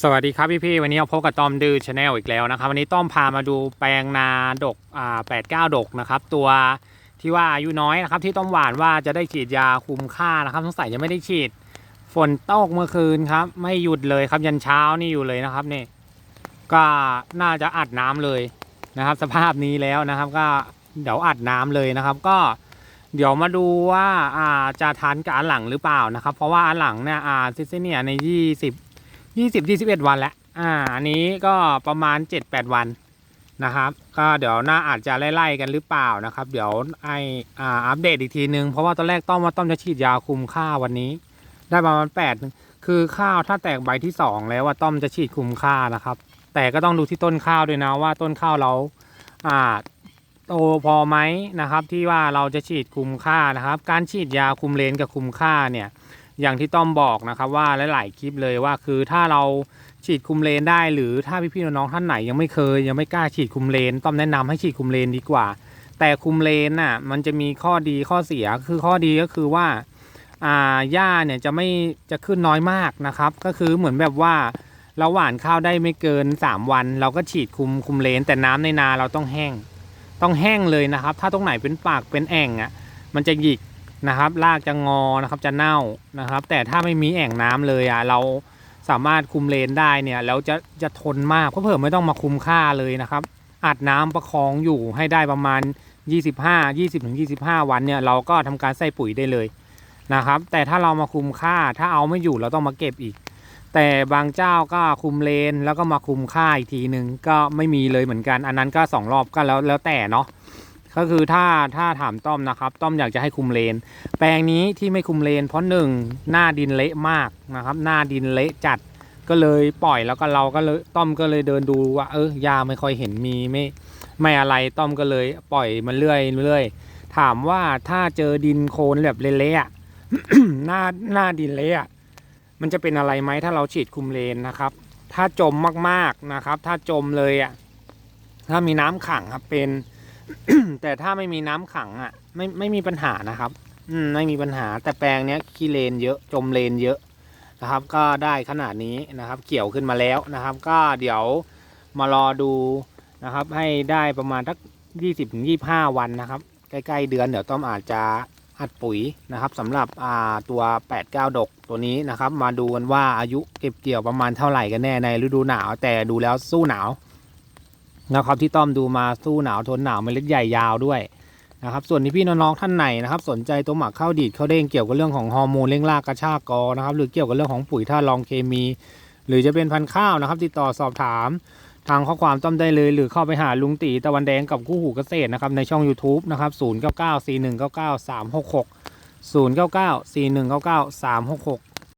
สวัสดีครับพี่พี่ๆวันนี้เราพบกับต้อมดื้อชาแนลอีกแล้วนะครับ วันนี้ต้อมพามาดูแปลงนาดกอ่าแปดเก้าดกนะครับ ตัวที่ว่าอายุน้อยนะครับ ที่ต้อมหวานว่าจะได้ฉีดยาคุมค่านะครับสงสัยยังไม่ได้ฉีด ฝนตกเมื่อคืนครับ ไม่หยุดเลยครับยันเช้านี่อยู่เลยนะครับนี่ก็น่าจะอัดน้ำเลยนะครับ สภาพนี้แล้วนะครับ ก็เดี๋ยวอัดน้ำเลยนะครับ ก็เดี๋ยวมาดูว่าอ่าจะทานกับอันหลังหรือเปล่านะครับ เพราะว่าอันหลังเนี่ยอ่าซิสเนียในยี่สิบ ยี่สิบยี่สิบเอ็ดวันแล้วอ่าอันนี้ก็ประมาณเจ็ดแปดวันนะครับ ก็เดี๋ยวหน้าอาจจะไล่ๆกันหรือเปล่านะครับ เดี๋ยวไออ่าอัปเดตอีกทีนึง เพราะว่าตอนแรกต้อมว่าต้อมจะฉีดยาคุมข้าววันนี้ ได้ประมาณแปดคือข้าวถ้าแตกใบที่สองแล้วว่าต้อมจะฉีดคุมค่านะครับ แต่ก็ต้องดูที่ต้นข้าวด้วยนะว่าต้นข้าวเราอ่าโตพอไหมนะครับที่ว่าเราจะฉีดคุมค่านะครับ การฉีดยาคุมเลนกับคุมค่าเนี่ย อย่างที่ต้อมบอกนะครับว่าหลาย ๆ คลิปเลยว่าคือถ้าเราฉีดคุมเลนได้ หรือถ้าพี่ๆน้องๆท่านไหนยังไม่เคย ยังไม่กล้าฉีดคุมเลน ต้อมแนะนำให้ฉีดคุมเลนดีกว่า แต่คุมเลนน่ะมันจะมีข้อดีข้อเสียคือข้อดีก็คือว่าอ่าหญ้าเนี่ยจะไม่จะขึ้นน้อยมากนะครับ ก็คือเหมือนแบบว่าเราหว่านข้าวได้ไม่เกิน 3 วัน เราก็ฉีดคุมคุมเลน แต่น้ำในนาเราต้องแห้ง ต้องแห้งเลยนะครับ ถ้าตรงไหนเป็นปากเป็นแอ่งอะมันจะหยิก นะครับรากจะงอนะครับจะเน่านะครับ แต่ถ้าไม่มีแอ่งน้ำเลยอะเราสามารถคุมเลนได้เนี่ยแล้วจะจะทนมากเพราะเผื่อไม่ต้องมาคุมค่าเลยนะครับอัดน้ำประคองอยู่ให้ได้ประมาณ 25 20ถึง25 วันเนี่ยเราก็ทำการใส่ปุ๋ยได้เลยนะครับ แต่ถ้าเรามาคุมค่าถ้าเอาไม่อยู่เราต้องมาเก็บอีก แต่บางเจ้าก็คุมเลนแล้วก็มาคุมค่าอีกทีหนึ่งก็ไม่มีเลยเหมือนกัน อันนั้นก็สองรอบก็แล้วแล้วแต่เนาะ ก็คือถ้าถ้าถามต้อมนะครับ ต้อมอยากจะให้คุมเลน แปลงนี้ที่ไม่คุมเลน เพราะหนึ่งหน้าดินเละมากนะครับ หน้าดินเละจัดก็เลยปล่อยแล้วก็เราก็เลยต้อมก็เลยเดินดูว่า เออยาไม่ค่อยเห็นมีไม่ไม่อะไรต้อมก็เลยปล่อยมันเรื่อยเรื่อยถามว่าถ้าเจอดินโคลนแบบเละๆหน้าหน้าดินเละอะมันจะเป็นอะไรไหมถ้าเราฉีดคุมเลนนะครับ ถ้าจมมากๆนะครับ ถ้าจมเลยอะถ้ามีน้ำขังครับเป็น แต่ถ้าไม่มีน้ำขังอะ ไม่ไม่มีปัญหานะครับ อืมไม่มีปัญหาแต่แปลงเนี้ยขี้เลนเยอะจมเลนเยอะนะครับ ก็ได้ขนาดนี้นะครับ เกี่ยวขึ้นมาแล้วนะครับ ก็เดี๋ยวมารอดูนะครับ ให้ได้ประมาณทักยี่สิบถึงยี่ห้าวันนะครับ ใกล้ๆเดือนเดี๋ยวต้อมอาจจะอัดปุ๋ยนะครับสำหรับอ่าตัว8ปดเดกตัวนี้นะครับ มาดูกันว่าอายุเก็บเกี่ยวประมาณเท่าไหร่กันแน่ในฤดูหนาว แต่ดูแล้วสู้หนาว นะครับที่ต้อมดูมาสู้หนาวทนหนาวเมล็ดใหญ่ยาวด้วยนะครับส่วนที่พี่น้องๆท่านไหนนะครับ สนใจตัวหมักข้าวดีดข้าวเด้งเกี่ยวกับเรื่องของฮอร์โมนเร่งรากกระชากกอนะครับหรือเกี่ยวกับเรื่องของปุ๋ยท่าตุรองเคมี หรือจะเป็นพันธุ์ข้าวนะครับ ติดต่อสอบถาม ทางข้อความต้อมได้เลย หรือเข้าไปหาลุงตีตะวันแดงกับกู้หูเกษตรนะครับในช่อง YouTube นะครับ0 9 9 4 1 9 9 3 6 6 0 9 9 4 1 9 9 3 6 6